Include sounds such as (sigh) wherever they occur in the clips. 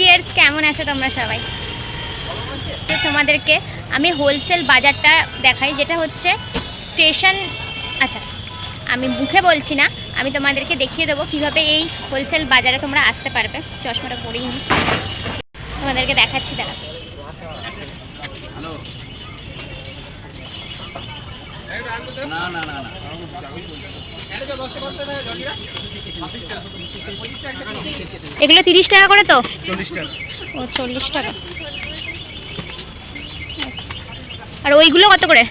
Dears কেমন আছো তোমরা সবাই? তোমাদেরকে আমি হোলসেল বাজারটা দেখাই, যেটা হচ্ছে স্টেশন আচ্ছা আমি মুখে বলছি না, আমি তোমাদেরকে দেখিয়ে দেবো কীভাবে এই হোলসেল বাজারে তোমরা আসতে পারবে। চশমাটা পরেই নি। তোমাদেরকে দেখাচ্ছি দাঁড়া না না না। এগুলো তিরিশ টাকা করে তো? ও চল্লিশ টাকা। আচ্ছা আর ওইগুলো কত করে?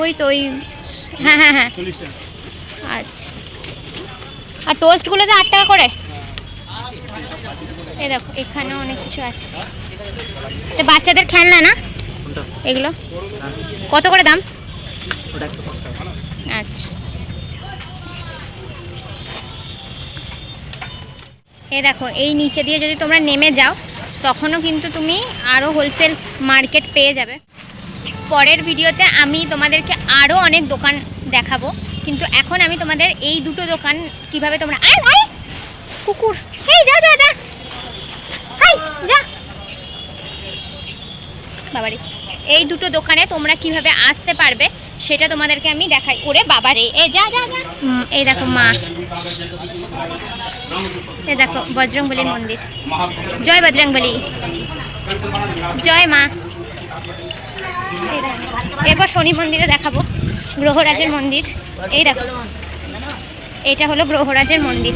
ওই তো ওই হ্যাঁ হ্যাঁ হ্যাঁ। আচ্ছা। আর টোস্টগুলো তো আট টাকা করে? এই দেখো এখানে অনেক কিছু আছে। এটা বাচ্চাদের খেলনা না? এগুলো? কত করে দাম? আচ্ছা। এই দেখো, এই নিচে দিয়ে যদি তোমরা নেমে যাও, তখনও কিন্তু তুমি আরও হোলসেল মার্কেট পেয়ে যাবে। পরের ভিডিওতে আমি তোমাদেরকে আরও অনেক দোকান দেখাবো, কিন্তু এখন আমি তোমাদের এই দুটো দোকান কীভাবে তোমরা আয় কুকুর! এই যা যা যা! বাবারে, এই দুটো দোকানে তোমরা কীভাবে আসতে পারবে সেটা তোমাদেরকে আমি দেখাই ওরে বাবারে এ যা যা যা। এই দেখো মা। এই দেখো বজরংবলীর মন্দির। জয় বজরংবলী। জয় মা। এরপর শনি মন্দিরে দেখাবো গ্রহরাজের মন্দির। এই দেখো এটা হলো গ্রহরাজের মন্দির।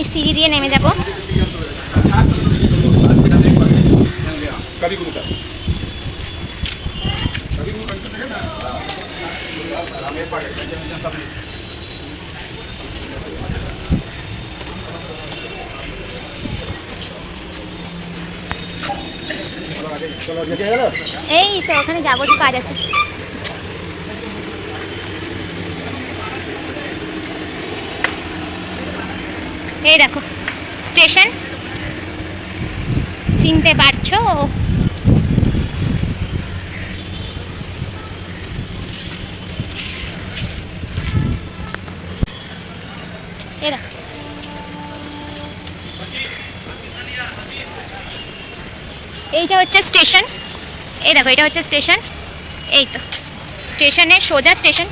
এই সিঁড়ি দিয়ে নেমে যাব। এই তো ওখানে যাব তো কাজ আছে। এই দেখো স্টেশন। চিনতে পারছ? দেখো এইটা হচ্ছে স্টেশন। এই দেখো, এটা হচ্ছে স্টেশন। এই তো। স্টেশনে সোজা স্টেশন।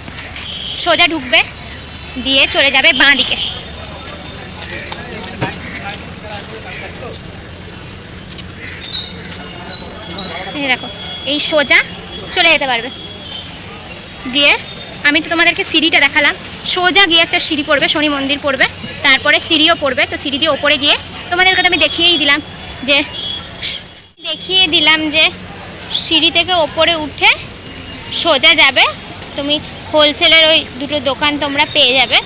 সোজা ঢুকবে, দিয়ে চলে যাবে বাঁ দিকে। দেখো, এই সোজা চলে যেতে পারবে। দিয়ে আমি তো তোমাদেরকে সিঁড়িটা দেখালাম। সোজা গিয়ে একটা সিঁড়ি পড়বে, শনি মন্দির পড়বে, তারপরে সিঁড়িও পড়বে, তো সিঁড়ি দিয়ে ওপরে গিয়ে তোমাদেরকে তো আমি দেখিয়েই দিলাম যে, দেখিয়ে দিলাম যে সিঁড়ি থেকে ওপরে উঠে সোজা যাবে, তুমি হোলসেলের ওই দুটো দোকান তোমরা পেয়ে যাবে।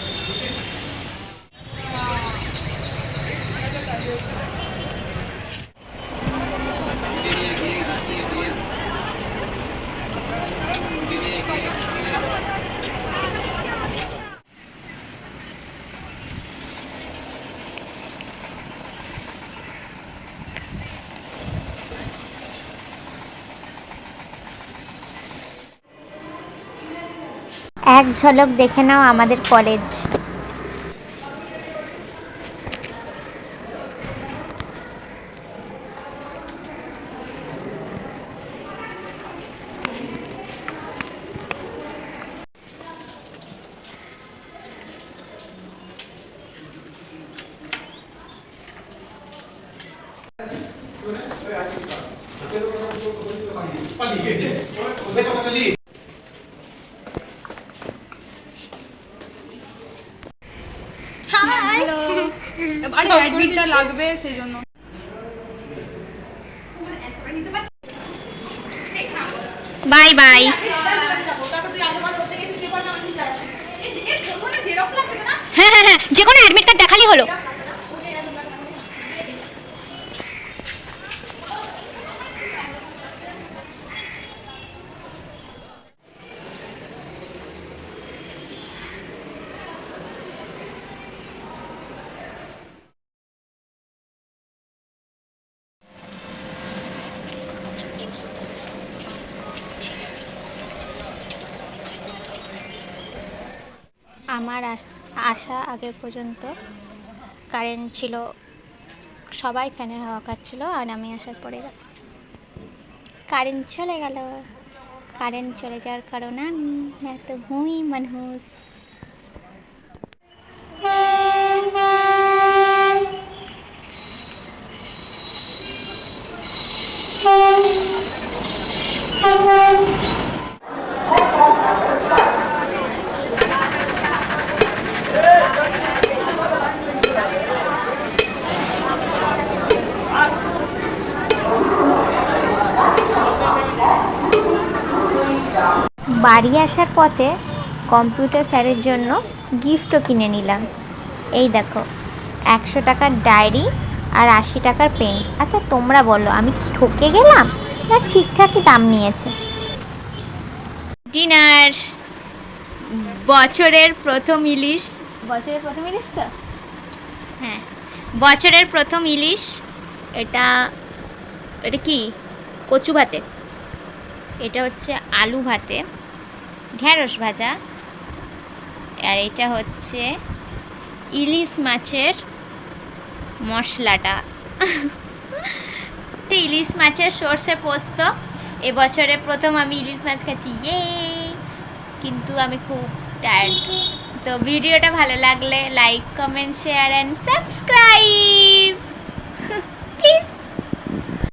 এক ঝলক দেখে নাও আমাদের কলেজ। আরে অ্যাডমিটটা লাগবে সেই জন্য। Bye bye. হ্যাঁ হ্যাঁ হ্যাঁ যে কোনো অ্যাডমিট কার্ড দেখালেই হলো। আমার আস- আগে পর্যন্ত কারেন্ট ছিল, সবাই ফ্যানের হাওয়া কাটছিল আর আমি আসার পরে কারেন্ট চলে গেল কারেন্ট চলে যাওয়ার কারণে আমি এত হুই মানুষ। বাড়ি আসার পথে কম্পিউটার স্যারের জন্য গিফটও কিনে নিলাম। এই দেখো একশো টাকার ডায়েরি আর আশি টাকার পেন। আচ্ছা তোমরা বলো আমি কি ঠকে গেলাম না ঠিকঠাকই দাম নিয়েছে? ডিনার বছরের প্রথম ইলিশ। বছরের প্রথম ইলিশ তো? হ্যাঁ বছরের প্রথম ইলিশ এটা এটা কি? কচু ভাতে। এটা হচ্ছে আলু ভাতে। ঢ্যাঁড়স ভাজা। আর এটা হচ্ছে ইলিশ মাছের মশলাটা। (laughs) ইলিশ মাছের সর্ষে পোস্ত। এবছরে প্রথম আমি ইলিশ মাছ খাচ্ছি ইয়ে। কিন্তু আমি খুব টায়ার্ড তো ভিডিওটা ভালো লাগলে like comment share and subscribe